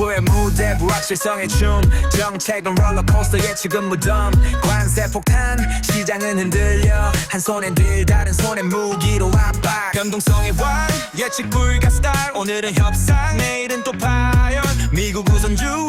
무대 불확실성의 춤. 정책은 롤러코스터의 지금 무덤. 관세 폭탄 시장은 흔들려. 한 손엔 들 다른 손엔 무기로 압박. 변동성의 왕 예측 불가 스타일. 오늘은 협상 내일은 또 파열 미국 우선주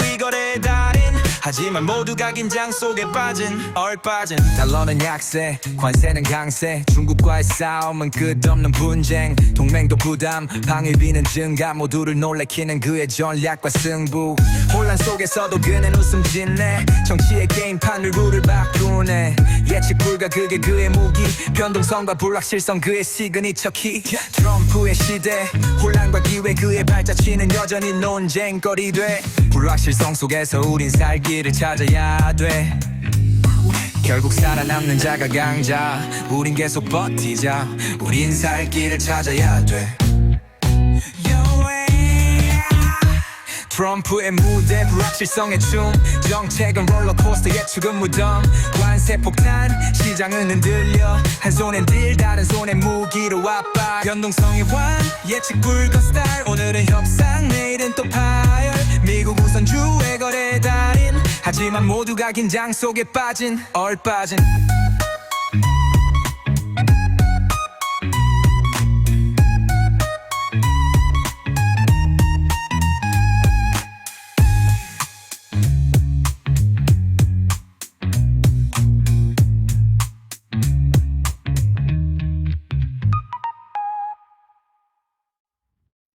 하지만 모두가 긴장 속에 빠진 얼빠진 달러는 약세 관세는 강세. 중국과의 싸움은 끝없는 분쟁 동맹도 부담 방위비는 증가. 모두를 놀래키는 그의 전략과 승부. 혼란 속에서도 그는 웃음 짓네. 정치의 게임판 룰을 바꾸네. 예측 불가 그게 그의 무기. 변동성과 불확실성 그의 시그니처 키. 트럼프의 시대 혼란과 기회 그의 발자취는 여전히 논쟁거리 돼 불확실성 속에서 우린 살 길을 찾아야 돼. 결국 살아남는 자가 강자. 우린 계속 버티자. 우린 살 길을 찾아야 돼. 트럼프의 무대 불확실성의 춤. 정책은 롤러코스터의 죽은 무덤. 관세 폭탄 시장은 흔들려. 한 손엔 딜 다른 손엔 무기로 압박. 변동성의 왕 예측 불가 스타일. 오늘은 협상 내일은 또파 하지만 모두가 긴장 속에 빠진 얼빠진